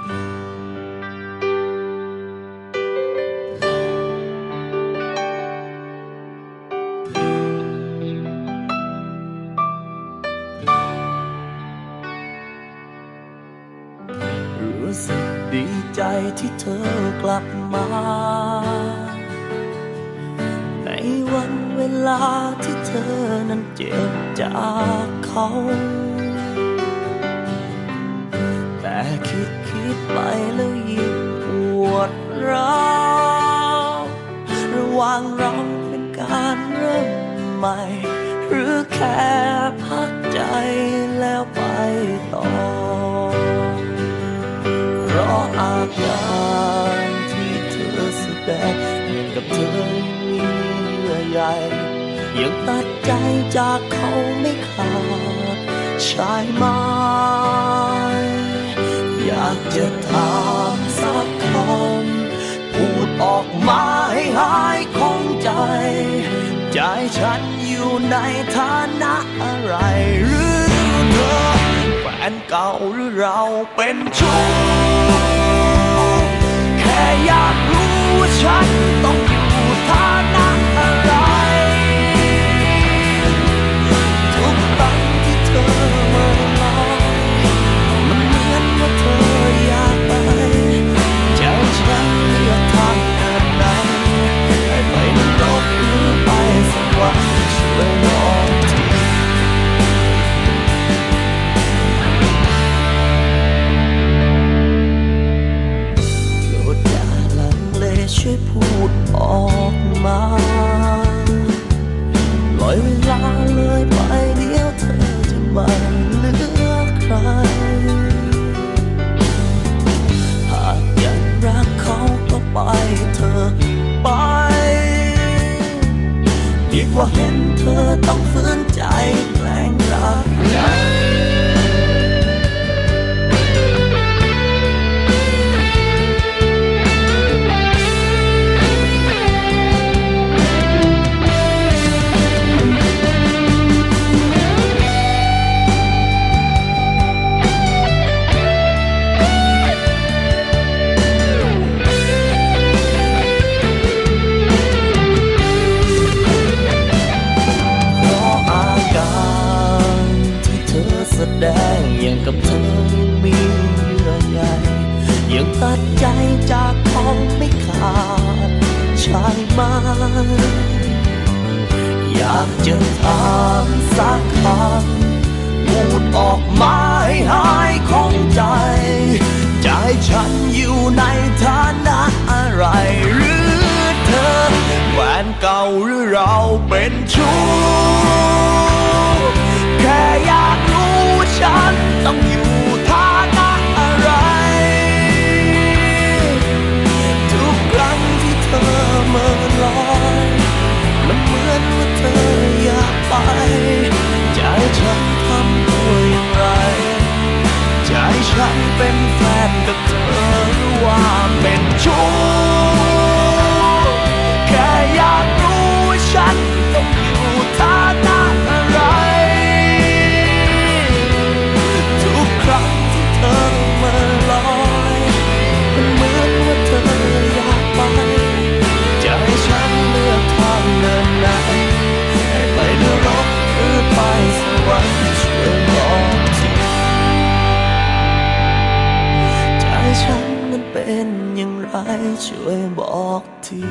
รู้สึกดีใจที่เธอกลับมา ในวันเวลาที่เธอนั้นเจ็บจากเขา คิดคิดไปแล้วยิ่งปวดร้าวระหว่างเราเป็นการเริ่มใหม่ หรือแค่พักใจแล้วไปต่อ เพราะอาการที่เธอแสดงเหมือนกับเธอมีเยื่อใยยังตัดใจจากเขาไม่ขาดใช่ไหมากจะถามสักคำพูดออกมาให้หายคงใจ ใจฉันอยู่ในฐานะอะไร หรือเธอแฟนเก่าหรือเราเป็นชู้แค่อยากรู้ว่าฉัน ช่วยพูดออกมาปล่อยเวลาเลยไปเดียวเธอจะม่เหลือใคร หากยังรักเขาก็ไปเธอไป ดีกว่าเห็นเธอต้องฝืน ยังตัดใจจากเขาไม่ขาดใช่ไหมอยากจะถามสักคำพูดออกมาให้หายของใจ ใจฉันอยู่ในฐานะอะไรหรือเธอแฟนเก่าหรือเราเป็นชู้แค่อยากรู้ว่าฉันต้องอยู่ เป็นแฟนกับเธอหรือว่าเป็นชู้ อย่างไรช่วยบอกที